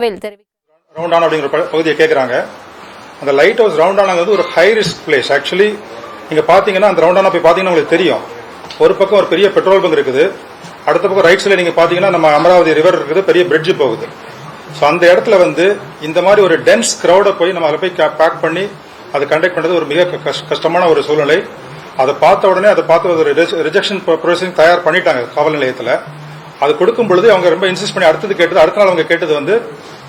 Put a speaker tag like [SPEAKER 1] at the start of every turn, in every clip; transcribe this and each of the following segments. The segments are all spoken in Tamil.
[SPEAKER 1] வில்
[SPEAKER 2] ரவுண்டானா அப்படிங்கிற ப- பகுதியை கேட்குறாங்க அந்த லைட் ஹவுஸ் ரவுண்டானாங்கிறது ஒரு ஹை ரிஸ்க் பிளேஸ் ஆக்சுவலி நீங்கள் பார்த்தீங்கன்னா அந்த ரவுண்டானா போய் பார்த்தீங்கன்னா உங்களுக்கு தெரியும். ஒரு பக்கம் ஒரு பெரிய பெட்ரோல் பங்க் இருக்குது. அடுத்த பக்கம் ரைட் சைடில் நீங்கள் பார்த்தீங்கன்னா நம்ம அமராவதி ரிவர் இருக்குது பெரிய பிரிட்ஜ் போகுது. ஸோ அந்த இடத்துல வந்து இந்த மாதிரி ஒரு டென்ஸ் க்ரௌடை போய் நம்ம அதில் போய் பேக் பண்ணி அதை கண்டக்ட் பண்ணுறது ஒரு மிக கஷ்டமான ஒரு சூழ்நிலை. அதை பார்த்த உடனே அதை பார்த்து ஒரு ரிஜெக்ஷன் ப்ரொசீஜர் தயார் பண்ணிட்டாங்க காவல் நிலையத்தில். அது கொடுக்கும் பொழுது அவங்க ரொம்ப இன்சிஸ்ட் பண்ணி அடுத்தது கேட்டது அடுத்த நாள் அவங்க கேட்டது வந்து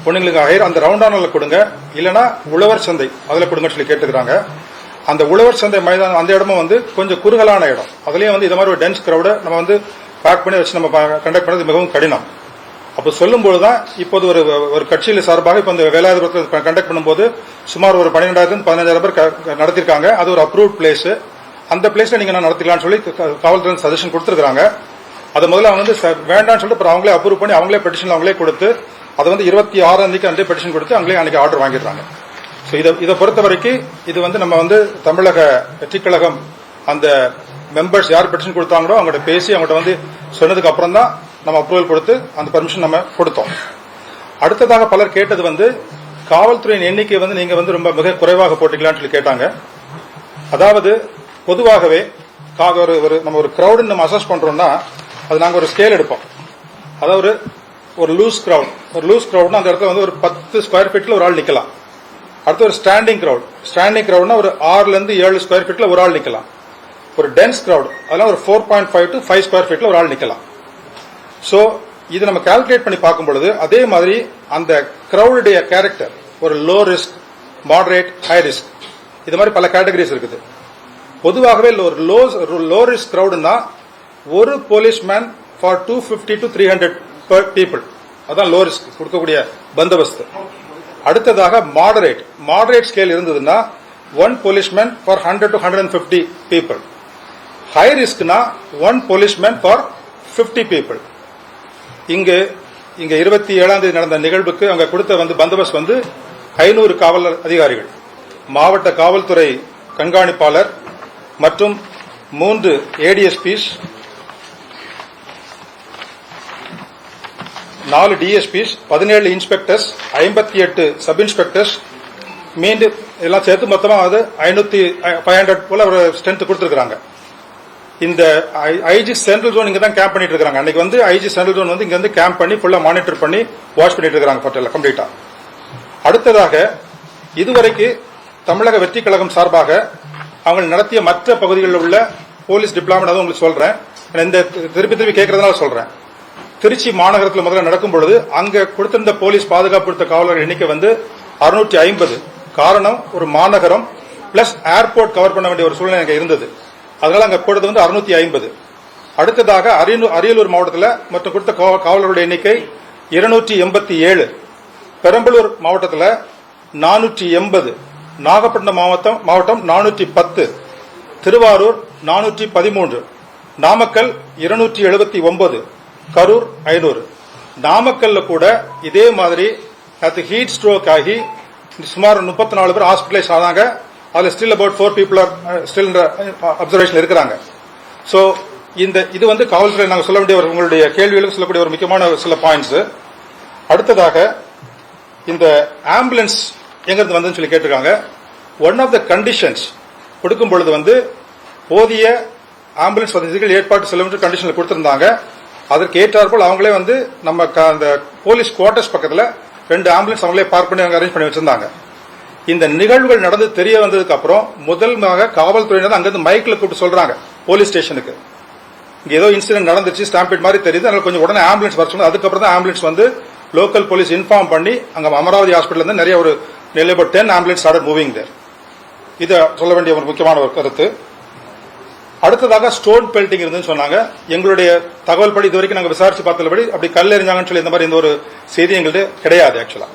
[SPEAKER 2] பொண்ணுங்களுக்கு ஆயிரம் அந்த ரவுண்டானில் கொடுங்க. இல்லைன்னா உழவர் சந்தை அதில் கொடுங்கன்னு சொல்லி கேட்டுக்கிறாங்க. அந்த உழவர் சந்தை மைதானம் அந்த இடமும் வந்து கொஞ்சம் குறுகலான இடம். அதுலயும் வந்து இது மாதிரி ஒரு டென்ஸ் கிரௌட நம்ம வந்து பேக் பண்ணி வச்சு நம்ம கண்டக்ட் பண்ணது மிகவும் கடினம். அப்போ சொல்லும்போது தான் இப்போது ஒரு ஒரு கட்சியில் சார்பாக இப்போ இந்த வேலாயுதபுரத்தில் கண்டக்ட் பண்ணும்போது சுமார் ஒரு பன்னிரெண்டாயிரத்து பதினஞ்சாயிரம் பேர் க- நடத்திருக்காங்க. அது ஒரு அப்ரூவ்ட் பிளேஸ் அந்த பிளேஸ்ல நீங்க நான் நடத்திக்கலாம்னு சொல்லி காவல்துறை சஜஷன் கொடுத்துருக்காங்க அது முதல்ல அவங்க வந்து ச- வேண்டாம்னு சொல்லிட்டு அப்புறம் அவங்களே அப்ரூவ் பண்ணி அவங்களே பெட்டிஷன் அவங்களே கொடுத்து அதை வந்து இருபத்தி ஆறாம் தேதிக்கு அன்றே பெட்டிஷன் கொடுத்து அங்கே அன்றைக்கி ஆர்டர் வாங்கிடுறாங்க. ஸோ இதை இதை பொறுத்த வரைக்கும் இது வந்து நம்ம வந்து தமிழக வெற்றிக்கழகம் அந்த மெம்பர்ஸ் யார் பெட்டிஷன் கொடுத்தாங்களோ அவங்கள்ட்ட பேசி அவங்கள்ட்ட வந்து சொன்னதுக்கு அப்புறம் தான் நம்ம அப்ரூவல் கொடுத்து அந்த பர்மிஷன் நம்ம கொடுத்தோம். அடுத்ததாக பலர் கேட்டது வந்து காவல்துறையின் எண்ணிக்கை வந்து நீங்க வந்து ரொம்ப மிக குறைவாக போட்டீங்களான்னு சொல்லி கேட்டாங்க. அதாவது பொதுவாகவே ஒரு ஒரு நம்ம ஒரு கிரௌடு நம்ம அசஸ் பண்றோம்னா அது நாங்கள் ஒரு ஸ்கேல் எடுப்போம். அதாவது ஒரு லூஸ் கிரவுட் ஒரு லூஸ் கிரவுட்னா அந்த இடத்துல வந்து ஒரு பத்து ஸ்கொயர் ஃபீட்ல ஒரு ஆள் நிக்கலாம். அடுத்து ஒரு ஸ்டாண்டிங் கிரவுட் ஸ்டாண்டிங் கிரவுட்னா ஒரு ஆறுல இருந்து ஏழு ஸ்கொயர் ஃபீட்ல ஒரு ஆள் நிக்கலாம். ஒரு டென்ஸ் கிரவுட் அதெல்லாம் ஒரு four point five to five square ஃபீட்ல ஒரு ஆள் நிக்கலாம். சோ இது நம்ம கால்குலேட் பண்ணி பார்க்கும் பொழுது அதே மாதிரி அந்த கிரௌடுடைய கேரக்டர் ஒரு low risk moderate high risk இது மாதிரி பல கேட்டகரிஸ் இருக்குது. பொதுவாகவே ஒரு லோ லோ ரிஸ்க் கிரௌடுனா ஒரு policeman for two fifty to three hundred people அதான் லோ ரிஸ்க் கொடுக்கக்கூடிய பந்தோபஸ்து. அடுத்ததாக மாடரேட் மாடரேட் ஸ்கேல் இருந்ததுன்னா one policeman for hundred to hundred and fifty people high ரிஸ்க்னா one policeman for 50 people இங்கு இங்க இருபத்தி ஏழாம் தேதி நடந்த நிகழ்வுக்கு அங்க கொடுத்த வந்து பந்தோபஸ்த் வந்து ஐநூறு காவல் அதிகாரிகள். மாவட்ட காவல்துறை கண்காணிப்பாளர் மற்றும் மூன்று ஏடிஎஸ்பிஸ் நாலு டிஎஸ்பிஸ் பதினேழு இன்ஸ்பெக்டர்ஸ் ஐம்பத்தி எட்டு சப் இன்ஸ்பெக்டர்ஸ் மீண்டும் எல்லாம் சேர்த்து மொத்தமாக அது ஐநூத்தி ஃபைவ் ஹண்ட்ரட் போல ஒரு ஸ்ட்ரென்த் கொடுத்துருக்குறாங்க. இந்த ஐஜி சென்ட்ரல் ஜோன் இங்கே தான் கேம்ப் பண்ணிட்டு இருக்காங்க. அன்னைக்கு வந்து ஐஜி சென்ட்ரல் ஜோன் வந்து இங்கே வந்து கேம்ப் பண்ணி ஃபுல்லாக மானிட்டர் பண்ணி வாட்ச் பண்ணிட்டு இருக்காங்க பட்டியல கம்ப்ளீட்டா அடுத்ததாக இதுவரைக்கு தமிழக வெற்றி கழகம் சார்பாக அவங்க நடத்திய மற்ற பகுதிகளில் உள்ள போலீஸ் டிப்ளாமெண்ட் அதை உங்களுக்கு சொல்றேன். நான் இந்த திருப்பி திருப்பி கேட்கறதுனால சொல்றேன். திருச்சி மாநகரத்தில் முதல்ல நடக்கும் பொழுது அங்க கொடுத்திருந்த போலீஸ் பாதுகாப்பு கொடுத்த காவலர் எண்ணிக்கை வந்து அறுநூற்றி ஐம்பது. காரணம் ஒரு மாநகரம் பிளஸ் ஏர்போர்ட் கவர் பண்ண வேண்டிய ஒரு சூழ்நிலை அங்கே இருந்தது. அதனால அங்க கொடுத்தது வந்து அறுநூத்தி ஐம்பது. அடுத்ததாக அரியலூர் அரியலூர் மாவட்டத்தில் மற்றும் கொடுத்த கா- காவலர்களுடைய எண்ணிக்கை இருநூற்றி எண்பத்தி ஏழு. பெரம்பலூர் மாவட்டத்தில் நானூற்றி எண்பது. நாகப்பட்டினம் மாவட்டம் மாவட்டம் நானூற்றி பத்து. திருவாரூர் நானூற்றி பதிமூன்று. நாமக்கல் இருநூற்றி எழுபத்தி ஒன்பது. கரூர் ஐநூறு நாமக்கல்ல கூட இதே மாதிரி அது ஹீட் ஸ்ட்ரோக் ஆகி சுமார் முப்பத்தி நாலு பேர் ஹாஸ்பிட்டலைஸ் ஆனாங்க. அதுல still about four people are still observation இருக்கிறாங்க. ஸோ இந்த இது வந்து காவல்துறை நாங்கள் சொல்ல வேண்டிய ஒரு உங்களுடைய கேள்விகளுக்கு சொல்லக்கூடிய ஒரு முக்கியமான சில பாயிண்ட்ஸ் அடுத்ததாக இந்த ஆம்புலன்ஸ் எங்கிருந்து வந்துன்னு சொல்லி கேட்டிருக்காங்க. ஒன் ஆஃப் த கண்டிஷன்ஸ் கொடுக்கும் பொழுது வந்து போதிய ஆம்புலன்ஸ் வசதிகள் ஏற்பாடு செல்லும் என்று கொடுத்திருந்தாங்க. அதற்கு ஏற்றாற்போல் அவங்களே வந்து நம்ம க- அந்த போலீஸ் குவார்டர்ஸ் பக்கத்தில் ரெண்டு ஆம்புலன்ஸ் அவங்களே பார்க் பண்ணி அவங்க அரேஞ்ச் பண்ணி வச்சிருந்தாங்க. இந்த நிகழ்வுகள் நடந்து தெரிய வந்ததுக்கு அப்புறம் முதல்மாக காவல்துறையினர் அங்கிருந்து மைக்கில் கூப்பிட்டு சொல்றாங்க போலீஸ் ஸ்டேஷனுக்கு. இங்கே ஏதோ இன்சிடென்ட் நடந்துச்சு ஸ்டாம்பேட் மாதிரி தெரியுது அதனால கொஞ்சம் உடனே ஆம்புலன்ஸ் வர சொன்னது அதுக்கப்புறம் தான் ஆம்புலன்ஸ் வந்து லோக்கல் போலீஸ் இன்ஃபார்ம் பண்ணி அங்கே அமராவதி ஹாஸ்பிட்டல் இருந்து நிறைய ஒரு நிலை ten ambulance start moving there இதை சொல்ல வேண்டிய ஒரு முக்கியமான ஒரு கருத்து. அடுத்ததாக ஸ்டோன் பெல்டிங் இருந்துன்னு சொன்னாங்க. எங்களுடைய தகவல் படி இதுவரைக்கும் நாங்கள் விசாரிச்சு பார்த்தபடி அப்படி கல் எறிஞ்சாங்கன்னு சொல்லி இந்த மாதிரி இந்த ஒரு செய்தி எங்கள்கிட்ட கிடையாது ஆக்சுவலா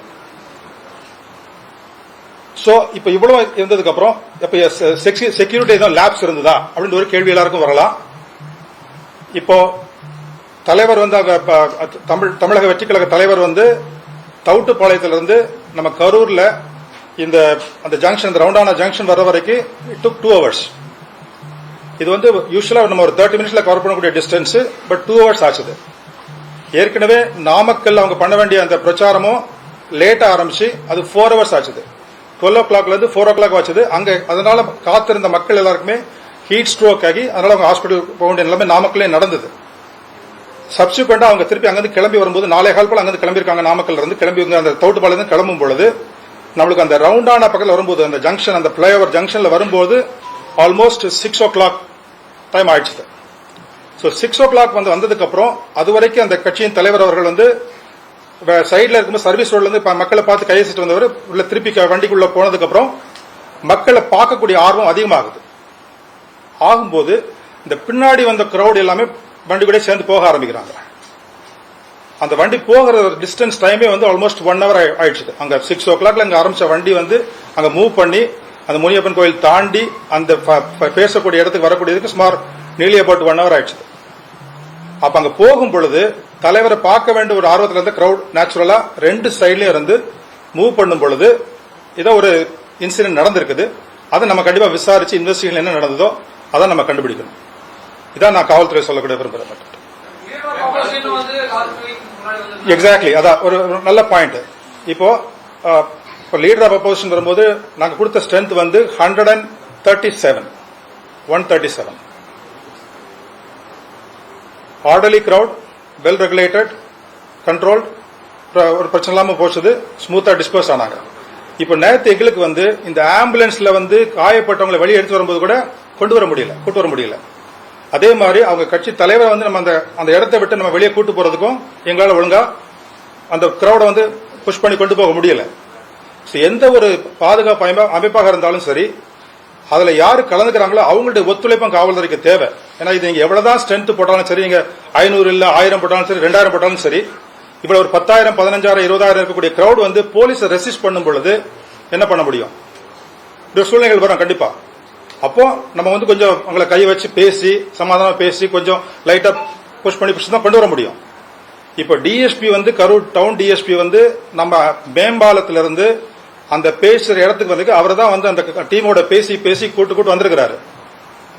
[SPEAKER 2] சோ இப்ப இவ்வளவு இருந்ததுக்கு அப்புறம் இப்ப செக்யூரிட்டி எதுவும் லேப்ஸ் இருந்ததா? அப்படின்னு ஒரு கேள்வி எல்லாருக்கும் வரலாம். இப்போ தலைவர் வந்து அங்க தமிழ் தமிழக வெற்றி கழக தலைவர் வந்து தவுட்டுப்பாளையத்திலிருந்து நம்ம கரூர்ல இந்த அந்த ஜங்ஷன் இந்த ரவுண்டான ஜங்ஷன் வர வரைக்கும் இட் டுக் டூ ஹவர்ஸ் இது வந்து யூஸ்வலாக நம்ம ஒரு தேர்ட்டி மினிட்ஸில் கவர் பண்ணக்கூடிய டிஸ்டன்ஸ் பட் டூ ஹவர்ஸ் ஆச்சுது. ஏற்கனவே நாமக்கல் அவங்க பண்ண வேண்டிய அந்த பிரச்சாரமும் லேட்டாக ஆரம்பிச்சு அது ஃபோர் ஹவர்ஸ் ஆச்சுது. டுவெல் ஓ கிளாக்லேருந்து ஃபோர் ஓ கிளாக் ஆச்சுது. அங்கே அதனால காத்திருந்த மக்கள் எல்லாருக்குமே ஹீட் ஸ்ட்ரோக் ஆகி அதனால அவங்க ஹாஸ்பிட்டல் போக வேண்டிய நிலைமை நாமக்கல்லே நடந்தது. சப்சிக்வெண்டா அவங்க திருப்பி அங்கேருந்து கிளம்பி வரும்போது நாளே கால் போல் அங்கேருந்து கிளம்பியிருக்காங்க நாமக்கல் இருந்து. கிளம்பி வந்து அந்த தோட்டுப்பாலேருந்து கிளம்பும் பொழுது நம்மளுக்கு அந்த ரவுண்டான பக்கத்தில் வரும்போது அந்த ஜங்ஷன் அந்த பிளைஓவர் ஜங்ஷனில் வரும்போது ஆல்மோஸ்ட் சிக்ஸ் ஓ கிளாக் டைம் ஆயிடுச்சு ஸோ சிக்ஸ் ஓ கிளாக் வந்து வந்ததுக்கப்புறம் அது வரைக்கும் அந்த கட்சியின் தலைவர் அவர்கள் வந்து சைடில் இருக்கும்போது சர்வீஸ் ரோட்லேருந்து மக்களை பார்த்து கையசிட்டு வந்தவர் உள்ள திருப்பி வண்டிக்குள்ளே போனதுக்கப்புறம் மக்களை பார்க்கக்கூடிய ஆர்வம் அதிகமாகுது. ஆகும்போது இந்த பின்னாடி வந்த கிரௌட் எல்லாமே வண்டி கூட சேர்ந்து போக ஆரம்பிக்கிறாங்க. அந்த வண்டி போகிற டிஸ்டன்ஸ் டைமே வந்து ஆல்மோஸ்ட் ஒன் ஹவர் ஆயிடுச்சு அங்கே சிக்ஸ் ஓ கிளாக்ல அங்கே ஆரம்பித்த வண்டி வந்து அங்கே மூவ் பண்ணி அந்த முனியப்பன் கோயில் தாண்டி அந்த ப- பேசக்கூடிய இடத்துக்கு வரக்கூடியதுக்கு சுமார் நியர்லி அபவுட் ஒன் ஹவர் ஆயிடுச்சு. அப்ப அங்க போகும் பொழுது தலைவரை பார்க்க வேண்டிய ஒரு ஆர்வத்தில் இருந்த கிரௌட் நேச்சுரலா ரெண்டு சைட்லயும் இருந்து மூவ் பண்ணும் பொழுது ஏதோ ஒரு இன்சிடென்ட் நடந்திருக்குது. அதை நம்ம கண்டிப்பா விசாரிச்சு இன்வெஸ்டிகேஷன் என்ன நடந்ததோ அதை நம்ம கண்டுபிடிக்கணும். இதான் நான் காவல்துறை சொல்லக்கூடிய விரும்புகிறேன் எக்ஸாக்ட்லி அதான் ஒரு ஒரு நல்ல பாயிண்ட் இப்போ இப்போ லீடர் ஆஃப் அப்போசிஷன் வரும்போது நாங்கள் கொடுத்த ஸ்ட்ரென்த் வந்து hundred and thirty seven one thirty seven orderly crowd well regulated controlled ஒரு பிரச்சனை இல்லாமல் போச்சுது ஸ்மூத்தாக டிஸ்போஸ் ஆனாங்க. இப்போ நேற்று எங்களுக்கு வந்து இந்த ஆம்புலன்ஸில் வந்து காயப்பட்டவங்களை வெளியே எடுத்து வரும்போது கூட கொண்டு வர முடியல கூட்டு வர முடியல. அதே மாதிரி அவங்க கட்சி தலைவரை வந்து நம்ம அந்த அந்த இடத்த விட்டு நம்ம வெளியே கூட்டு போறதுக்கும் எங்களால் ஒழுங்கா அந்த கிரௌடை வந்து புஷ் பண்ணி கொண்டு போக முடியல. ஸோ எந்த ஒரு பாதுகாப்பு அமைப்பாக இருந்தாலும் சரி அதுல யாரு கலந்துக்கிறாங்களோ அவங்களுடைய ஒத்துழைப்பும் காவல்துறைக்கு தேவை. ஏன்னா இது நீங்க எவ்வளவுதான் ஸ்ட்ரென்த் போட்டாலும் சரி நீங்க ஐநூறு இல்ல ஆயிரம் போட்டாலும் சரி ரெண்டாயிரம் போட்டாலும் சரி இவ்வளவு ஒரு பத்தாயிரம் பதினஞ்சாயிரம் இருபதாயிரம் இருக்கக்கூடிய கிரௌட் வந்து போலீஸ் ரெசிஸ்ட் பண்ணும் பொழுது என்ன பண்ண முடியும்? இப்படி சூழ்நிலைகள் வரும் கண்டிப்பா. அப்போ நம்ம வந்து கொஞ்சம் அவங்களை கை வச்சு பேசி சமாதானம் பேசி கொஞ்சம் லைட்டா புஷ் பண்ணி புஷ் தான் கொண்டு வர முடியும். இப்போ டிஎஸ்பி வந்து கரூர் டவுன் டிஎஸ்பி வந்து நம்ம மேம்பாலத்திலிருந்து இருந்து அந்த பேசுற இடத்துக்கு வந்து அவர் தான் வந்து அந்த டீமோட பேசி பேசி கூட்டு கூட்டு வந்திருக்கிறாரு.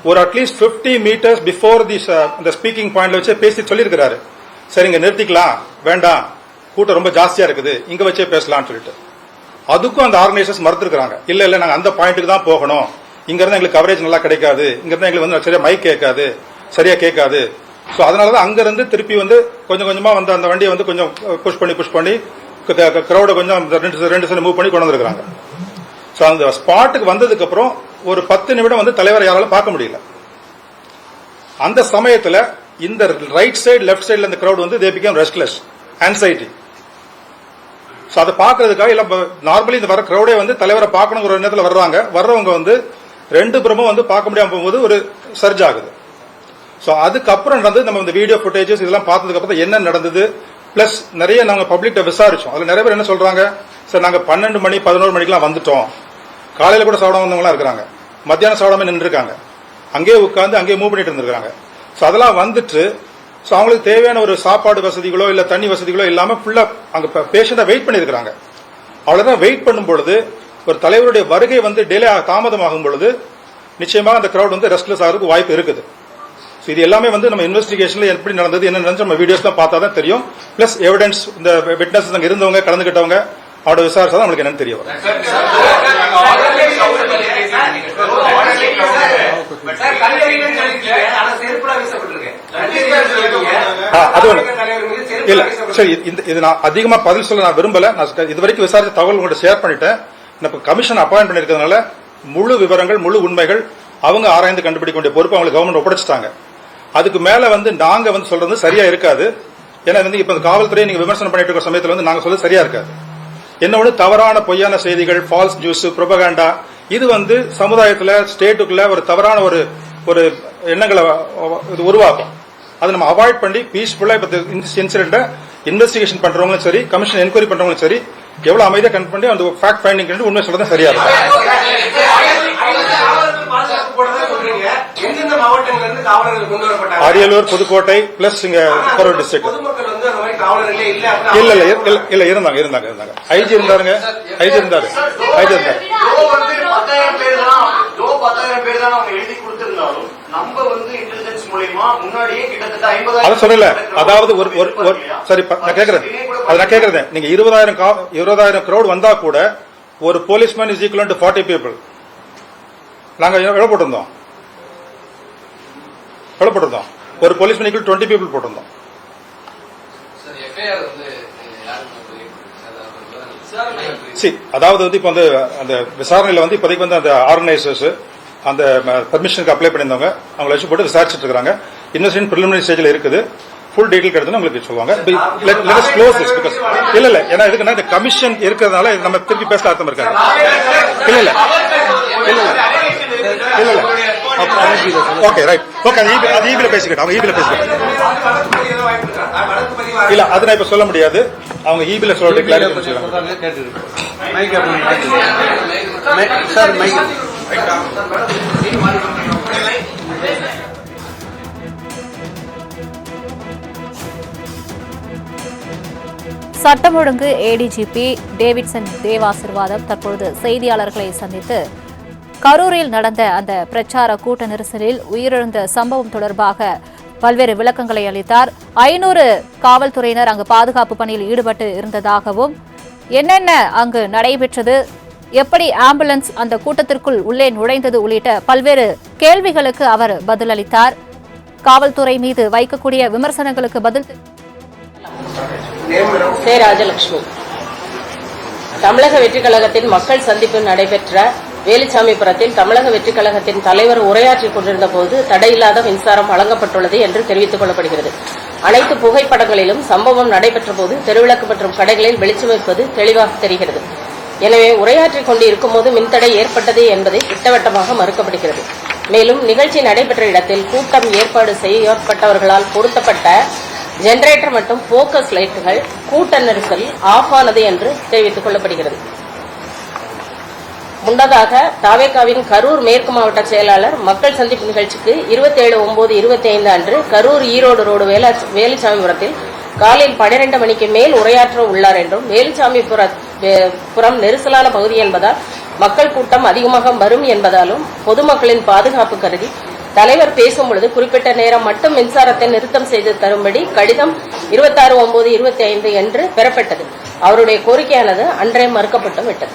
[SPEAKER 2] ஒரு அட்லீஸ்ட் 50 மீட்டர்ஸ் பிஃபோர் தி அந்த ஸ்பீக்கிங் பாயிண்ட்ல வச்சு பேசி சொல்லியிருக்கிறாரு. சரிங்க நிறுத்திக்கலாம். வேண்டாம். கூட்டம் ரொம்ப ஜாஸ்தியா இருக்குது. இங்க வச்சே பேசலாம்னு சொல்லிட்டு. அதுக்கும் அந்த ஆர்கனைசர்ஸ் மறுத்துருக்காங்க இல்ல இல்ல நாங்க அந்த பாயிண்ட்டுக்கு தான் போகணும். இங்க இருந்து எங்களுக்கு கவரேஜ் நல்லா கிடைக்காது. இங்க இருந்து எங்களுக்கு வந்து சரியா மைக் கேட்காது. சரியா கேட்காது. ஸோ அதனாலதான் அங்க இருந்து திருப்பி வந்து கொஞ்சம் கொஞ்சமா வந்து அந்த வண்டியை வந்து கொஞ்சம் uh, புஷ் பண்ணி புஷ் பண்ணி கிரௌட கொஞ்சம் ரெண்டு ரெண்டு சைடு மூவ் பண்ணி கொண்டு வந்திருக்காங்க ஸோ அந்த ஸ்பாட்டுக்கு வந்ததுக்கு அப்புறம் ஒரு பத்து நிமிடம் வந்து தலைவரை யாராலும் பார்க்க முடியல. அந்த சமயத்துல இந்த ரைட் சைடு லெஃப்ட் சைடுல இந்த கிரௌட் வந்து they become restless anxiety so அதை பாக்குறதுக்காக இல்லை நார்மலி இந்த வர க்ரௌடே வந்து தலைவரை பார்க்கணுங்கிற ஒரு நேரத்தில் வர்றாங்க. வர்றவங்க வந்து ரெண்டு புறமும் வந்து பார்க்க முடியாமல் போகும்போது ஒரு சர்ஜ் ஆகுது. சோ அதுக்கப்புறம் நடந்து நம்ம இந்த வீடியோ ஃபுட்டேஜஸ் இதெல்லாம் பார்த்ததுக்கு அப்புறம் என்ன நடந்தது? பிளஸ் நிறைய நாங்கள் பப்ளிக்ட விசாரிச்சோம். அதில் நிறைய பேர் என்ன சொல்றாங்க? சார் நாங்கள் பன்னெண்டு மணி பதினோரு மணிக்கெலாம் வந்துட்டோம். காலையில் கூட சாப்பிட வந்தவங்களாம் இருக்கிறாங்க. மத்தியானம் சாப்பிடாம நின்றுருக்காங்க. அங்கேயே உட்காந்து அங்கேயே மூவ் பண்ணிட்டு இருந்திருக்காங்க. ஸோ அதெல்லாம் வந்துட்டு ஸோ அவங்களுக்கு தேவையான ஒரு சாப்பாடு வசதிகளோ இல்லை தண்ணி வசதிகளோ இல்லாமல் ஃபுல்லாக அங்கே பேஷண்ட்டாக வெயிட் பண்ணிருக்காங்க அவ்வளோதான் வெயிட் பண்ணும் பொழுது ஒரு தலைவருடைய வருகை வந்து டிலே தாமதமாகும் பொழுது நிச்சயமாக அந்த கிரௌட் வந்து ரெஸ்ட்லெஸ் ஆகிறதுக்கு வாய்ப்பு இருக்குது. ஸோ இது எல்லாமே வந்து நம்ம இன்வெஸ்டிகேஷன்ல எப்படி நடந்தது என்ன நடந்துச்சு நம்ம வீடியோஸ்லாம் பார்த்தா தான் தெரியும். பிளஸ் எவிடன்ஸ் இந்த விட்னஸ் அங்கே இருந்தவங்க கலந்துகிட்டவங்க அவரோட விசாரிச்சா தான் நம்மளுக்கு என்னன்னு தெரிய வரும். ஆ, அது ஒண்ணு. இல்ல சரி இந்த இது நான் அதிகமா பதில் சொல்ல நான் விரும்பல. நான் இது வரைக்கும் விசாரிச்ச தகவல் உங்கள்கிட்ட ஷேர் பண்ணிட்டேன். நான் இப்ப கமிஷன் அப்பாயிண்ட் பண்ணிருக்கிறதுனால முழு விவரங்கள் முழு உண்மைகள் அவங்க ஆராய்ந்து கண்டுபிடிக்க வேண்டிய பொறுப்பு அவங்களுக்கு கவர்மெண்ட் ஒப்படைச்சிட்டாங்க. அதுக்கு மேல வந்து நாங்க வந்து சொல்றது சரியா இருக்காது. ஏன்னா வந்து இப்ப காவல்துறையை நீங்க விமர்சனம் பண்ணிட்டு இருக்கிற சமயத்துல வந்து நாங்க சொல்றது சரியா இருக்காது. என்ன ஒண்ணு தவறான பொய்யான செய்திகள் ஃபால்ஸ் நியூஸ் ப்ரொபகாண்டா இது வந்து சமுதாயத்துல ஸ்டேட்டுக்குள்ள ஒரு தவறான ஒரு ஒரு எண்ணங்களை இது உருவாக்கும். அதை நம்ம அவாய்ட் பண்ணி பீஸ்ஃபுல்லா இப்ப இன்சிடென்ட்டை இன்வெஸ்டிகேஷன் பண்றவங்களும் சரி கமிஷன் என்கொயரி பண்றவங்களும் சரி எவ்வளவு அமைதியா கன் பண்ணி அந்த ஃபேக்ட் ஃபைண்டிங் உண்மை சொல்றது சரியா இருக்கும்
[SPEAKER 1] காவலர்கள் பாதுகாப்பு போடுறதா சொல்றீங்க. எந்தெந்த மாவட்டங்கள்ல இருந்து காவலர்கள் கொண்டு வரப்பட்டாங்க?
[SPEAKER 2] அரியலூர் புதுக்கோட்டை பிளஸ் இங்க கரூர் டிஸ்ட்ரிக்ட்
[SPEAKER 1] பொதுமக்கள் வந்து அந்த மாதிரி காவலர்களே இல்ல
[SPEAKER 2] இல்ல இல்ல இல்ல, இல்ல இருந்தாங்க இருந்தாங்க இருந்தாங்க. ஐஜி இருந்தாருங்க. ஐஜி இருந்தாரு. ஐஜி இருந்தாரு.
[SPEAKER 3] பத்தாயிரம் பேர் தான் பத்தாயிரம் பேர் தான் அவங்க எழுதி கொடுத்திருந்தாலும் நம்ம வந்து இன்டெலிஜென்ஸ் மூலியமா முன்னாடியே கிட்டத்தட்ட
[SPEAKER 2] அதை
[SPEAKER 3] ஐம்பதாயிரம்
[SPEAKER 2] சொல்லல. அதாவது ஒரு சரி நான் கேக்குறேன். அது நான் கேக்குறேன். நீங்க இருபதாயிரம் இருபதாயிரம் crowd வந்தா கூட ஒரு policeman is equal to forty people நாங்க எவ்வளவு போட்டிருந்தோம்? போட்டிருந்தோம் ஒரு போலீஸ்மேன் ஈக்குவல் டுவெண்ட்டி பீப்புள் போட்டிருந்தோம் சி அதாவது வந்து இப்போ வந்து அந்த விசாரணையில வந்து இப்போதைக்கு வந்து அந்த ஆர்கனைசர்ஸ் அந்த பர்மிஷனுக்கு அப்ளை பண்ணியிருந்தவங்க அவங்கள வச்சு போட்டு விசாரிச்சுட்டு இருக்காங்க இன்வெஸ்டிகேஷன் ப்ரிலிமினரி ஸ்டேஜ்ல இருக்குது ஃபுல் டீடைல் கிடைச்சுன்னா உங்களுக்கு சொல்லுவாங்க க்ளோஸ் திஸ் பிகாஸ் இல்ல இல்ல ஏன்னா எதுக்குன்னா இந்த கமிஷன் இருக்கிறதுனால நம்ம திருப்பி பேச அர்த்தம் இருக்காங்க இல்ல இல்ல இல்ல இல்ல இல்ல ஓகே ரைட் ஓகே அது ஈபி- அது ஈபில பேசிக்கிட்டோம் அவங்க ஈபில
[SPEAKER 1] பதிவு
[SPEAKER 2] இல்ல அது நான் இப்ப சொல்ல முடியாது. அவங்க ஈபில சொல்லிட்டு கிளாரிஃபை செய்வாங்க
[SPEAKER 4] சார் மைக்
[SPEAKER 5] சட்டம் ஒழுங்கு ஏடிஜிபி டேவிட்சன் தேவாசிர்வாதம் தற்பொழுது செய்தியாளர்களை சந்தித்து கரூரில் நடந்த அந்த பிரச்சார கூட்ட நெரிசலில் உயிரிழந்த சம்பவம் தொடர்பாக பல்வேறு விளக்கங்களை அளித்தார். ஐநூறு காவல்துறையினர் அங்கு பாதுகாப்பு பணியில் ஈடுபட்டு இருந்ததாகவும் என்னென்ன அங்கு நடைபெற்றது எப்படி ஆம்புலன்ஸ் அந்த கூட்டத்திற்குள் உள்ளே நுழைந்தது உள்ளிட்ட பல்வேறு கேள்விகளுக்கு அவர் பதிலளித்தார். காவல்துறை மீது வைக்கக்கூடிய விமர்சனங்களுக்கு பதில்
[SPEAKER 4] ராஜலட்சுமி தமிழக வெற்றி கழகத்தின் மக்கள் சந்திப்பு நடைபெற்ற வேலுச்சாமிபுரத்தில் தமிழக வெற்றிக் கழகத்தின் தலைவர் உரையாற்றிக் கொண்டிருந்த போது தடையில்லாத மின்சாரம் வழங்கப்பட்டுள்ளது என்று தெரிவித்துக் கொள்ளப்படுகிறது. அனைத்து புகைப்படங்களிலும் சம்பவம் நடைபெற்ற போது தெருவிளக்கு மற்றும் கடைகளில் வெளிச்சமைப்பது தெளிவாக தெரிகிறது. எனவே உரையாற்றிக் கொண்டு இருக்கும்போது மின்தடை ஏற்பட்டது என்பதை திட்டவட்டமாக மறுக்கப்படுகிறது. மேலும் நிகழ்ச்சி நடைபெற்ற இடத்தில் கூட்டம் ஏற்பாடு செய்யப்பட்டவர்களால் பொருத்தப்பட்ட ஜெனரேட்டர் மற்றும் போக்கஸ் லைட்டுகள் கூட்ட நெரிசல் ஆஃப் ஆனது என்று தெரிவித்துக் கொள்ளப்படுகிறது. முன்னதாக தாவேகாவின் கரூர் மேற்கு மாவட்ட செயலாளர் மக்கள் சந்திப்பு நிகழ்ச்சிக்கு இருபத்தேழு ஒன்பது இருபத்தி ஐந்து அன்று கரூர் ஈரோடு ரோடு வேலா வேலுசாமிபுரத்தில் காலையில் பனிரெண்டு மணிக்கு மேல் உரையாற்ற உள்ளார் என்றும் வேலுசாமிபுர புறம் நெரிசலான பகுதி என்பதால் மக்கள் கூட்டம் அதிகமாக வரும் என்பதாலும் பொதுமக்களின் பாதுகாப்பு கருதி தலைவர் பேசும் பொழுது குறிப்பிட்ட நேரம் மட்டும் மின்சாரத்தை நிறுத்தம் செய்து தரும்படி கடிதம் இருபத்தாறு ஒன்பது இருபத்தி ஐந்து என்று பெறப்பட்டது. அவருடைய கோரிக்கையானது அன்றே மறுக்கப்பட்டு விட்டது.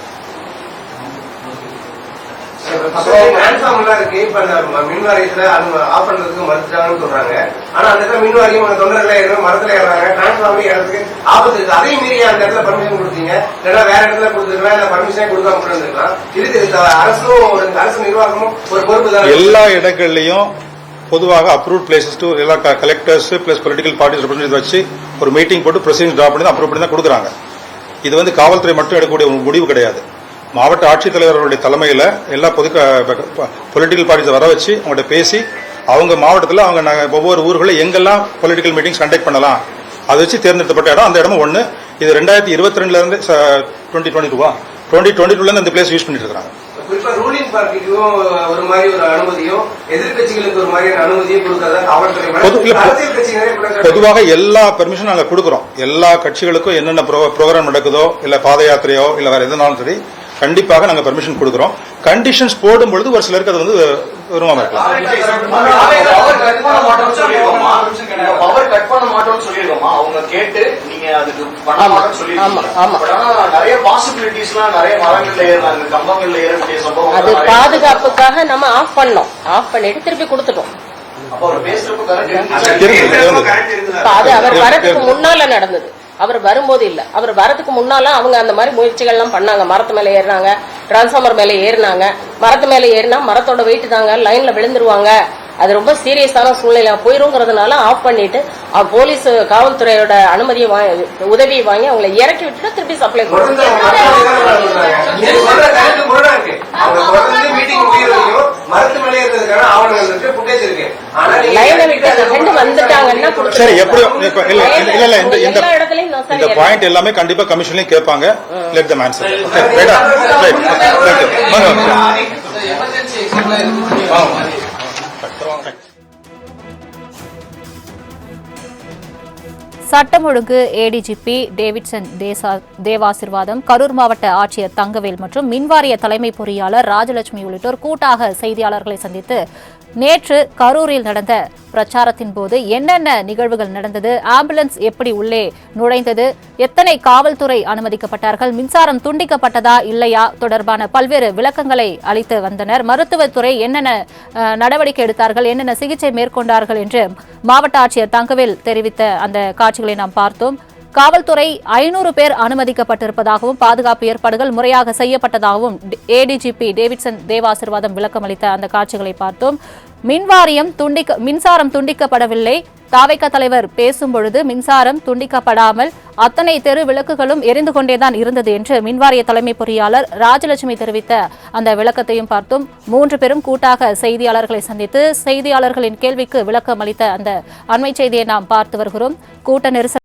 [SPEAKER 1] டிரான்ஸ்ஃபார்மர் எல்லாம் இருக்கு. இப்ப அந்த ம- மின் வாரியத்துல அது ஆஃப் பண்றதுக்கு மறுத்துட்டாங்கன்னு சொல்றாங்க. ஆனா அந்த இடத்துல மின் வாரியம் அந்த தொண்டர்கள் ஏறுறாங்க மரத்துல ஏறாங்க டிரான்ஸ்ஃபார்மர் இடத்துக்கு ஆபத்து இருக்கு. அதையும் மீறி அந்த இடத்துல பர்மிஷன் கொடுத்தீங்க. இல்லைன்னா வேற இடத்துல கொடுத்துருக்கலாம் இல்ல பர்மிஷனே கொடுக்காம கூட இருந்திருக்கலாம். இதுக்கு அரசும் அரசு நிர்வாகமும் ஒரு பொறுப்பு தான்?
[SPEAKER 2] எல்லா இடங்கள்லயும் பொதுவாக அப்ரூவ் பிளேசஸ் டு எல்லா collectors plus political parties representative வச்சு ஒரு மீட்டிங் போட்டு ப்ரொசீஜர் ட்ரா பண்ணி அப்ரூவ் பண்ணி தான் கொடுக்குறாங்க. இது வந்து காவல்துறை மட்டும் எடுக்கக்கூடிய ஒரு முடிவு கிடையாது. மாவட்ட ஆட்சித்தலைவர்களுடைய தலைமையில எல்லா பொது பொலிட்டிக்கல் பார்ட்டிஸ் வர வச்சு அவங்கள்ட்ட பேசி அவங்க மாவட்டத்தில் அவங்க ந- ஒவ்வொரு ஊர்களில் எங்கெல்லாம் பொலிட்டிக்கல் மீட்டிங்ஸ் கண்டக்ட் பண்ணலாம் அதை வச்சு தேர்ந்தெடுக்கப்பட்ட இடம். அந்த இடமும் ஒன்று இது ரெண்டாயிரத்தி இருபத்தி ரெண்டுல இருந்து டுவெண்ட்டி டுவெண்ட்டி டூவா டுவெண்ட்டி டுவெண்ட்டி டூல இருந்து இந்த பிளேஸ் யூஸ் பண்ணிட்டு இருக்காங்க
[SPEAKER 1] குறிப்பா ரூலிங் பார்ட்டிக்கும் ஒரு மாதிரி ஒரு அனுமதியும் எதிர்க்கட்சிகளுக்கு ஒரு மாதிரியான அனுமதியும் கொடுக்கறதா காவல்துறை
[SPEAKER 2] பொது- இல்ல, பொ-
[SPEAKER 1] அரசியல் கட்சி நிறைய குற்றச்சாட்டு
[SPEAKER 2] பொதுவாக எல்லா பெர்மிஷனும் நாங்க கொடுக்குறோம். எல்லா கட்சிகளுக்கும் என்னென்ன ப்ரோக்ராம் நடக்குதோ இல்ல பாத யாத்திரையோ இல்ல வேற எதுனாலும் சரி கண்டிப்பாக நாங்க பெர்மிஷன் கொடுக்குறோம். கண்டிஷன்ஸ் போடும் பொழுது ஒரு சிலருக்கு அது வந்து விரும்பாம இருக்கலாம்.
[SPEAKER 3] பண்ண பண்ண பண்ண
[SPEAKER 4] அது பாதுகாப்புக்காக நம்ம ஆஃப் பண்ணோம். ஆஃப் பண்ணிட்டு திருப்பி கொடுத்துட்டோம். அது அவர் வரதுக்கு. முன்னால நடந்தது. அவர் வரும்போது இல்ல. அவர் வரதுக்கு முன்னால அவங்க அந்த மாதிரி முயற்சிகள் எல்லாம் பண்ணாங்க. மரத்து மேல ஏறினாங்க டிரான்ஸ்ஃபார்மர் மேல ஏறினாங்க. மரத்து மேல ஏறினா மரத்தோட வெயிட் தாங்க லைன்ல விழுந்துருவாங்க. அது ரொம்ப சீரியஸான சூழ்நிலை. போயிருங்கிறதுனால ஆஃப் பண்ணிட்டு போலீஸ் காவல்துறையோட அனுமதியை வாங்கி உதவியை வாங்கி அவங்களை இறக்கி விட்டுட்டு திருப்பி சப்ளை
[SPEAKER 1] மேலே இருக்கிறதுக்கான ஆவணங்கள் இருக்கு, footage இருக்கு. ஆனா நீங்க
[SPEAKER 4] லைனை விட்டு அந்த ரெண்டு வந்துட்டாங்கன்னா
[SPEAKER 2] சரி
[SPEAKER 4] கொடுத்துருவாங்க.
[SPEAKER 2] எப்படியோ இப்ப இல்ல இல்ல, இல்ல இந்த இந்த இந்த பாயிண்ட் எல்லாமே கண்டிப்பா கமிஷன்லயும் கேட்பாங்க let the answer right thank you
[SPEAKER 5] சட்டம் ஒழுங்கு ஏடிஜிபி டேவிட்சன் தேசா தேவாசிர்வாதம் கரூர் மாவட்ட ஆட்சியர் தங்கவேல் மற்றும் மின்வாரிய தலைமை பொறியாளர் ராஜலட்சுமி உள்ளிட்டோர் கூட்டாக செய்தியாளர்களை சந்தித்து நேற்று கரூரில் நடந்த பிரச்சாரத்தின் போது என்னென்ன நிகழ்வுகள் நடந்தது ஆம்புலன்ஸ் எப்படி உள்ளே நுழைந்தது எத்தனை காவல்துறை அனுமதிக்கப்பட்டார்கள் மின்சாரம் துண்டிக்கப்பட்டதா இல்லையா தொடர்பான பல்வேறு விளக்கங்களை அளித்து வந்தனர். மருத்துவத்துறை என்னென்ன நடவடிக்கை எடுத்தார்கள் என்னென்ன சிகிச்சை மேற்கொண்டார்கள் என்று மாவட்ட ஆட்சியர் தங்கவேல் தெரிவித்த அந்த காட்சிகளை நாம் பார்த்தோம். காவல்துறை ஐநூறு பேர் அனுமதிக்கப்பட்டிருப்பதாகவும் பாதுகாப்பு ஏற்பாடுகள் முறையாக செய்யப்பட்டதாகவும் ஏடிஜிபி டேவிட்சன் தேவாசிர்வாதம் விளக்கம் அளித்த அந்த காட்சிகளை பார்த்தோம். மின்வாரியம் துண்டிக்க மின்சாரம் துண்டிக்கப்படவில்லை. தாவைக்க தலைவர் பேசும் பொழுது மின்சாரம் துண்டிக்கப்படாமல் அத்தனை தெரு விளக்குகளும் எரிந்து கொண்டேதான் இருந்தது என்று மின்வாரிய தலைமை பொறியாளர் ராஜலட்சுமி தெரிவித்த அந்த விளக்கத்தையும் பார்த்தோம். மூன்று பேரும் கூட்டாக செய்தியாளர்களை சந்தித்து செய்தியாளர்களின் கேள்விக்கு விளக்கம் அளித்த அந்த அண்மை செய்தியை நாம் பார்த்து வருகிறோம். கூட்ட நெரிசல்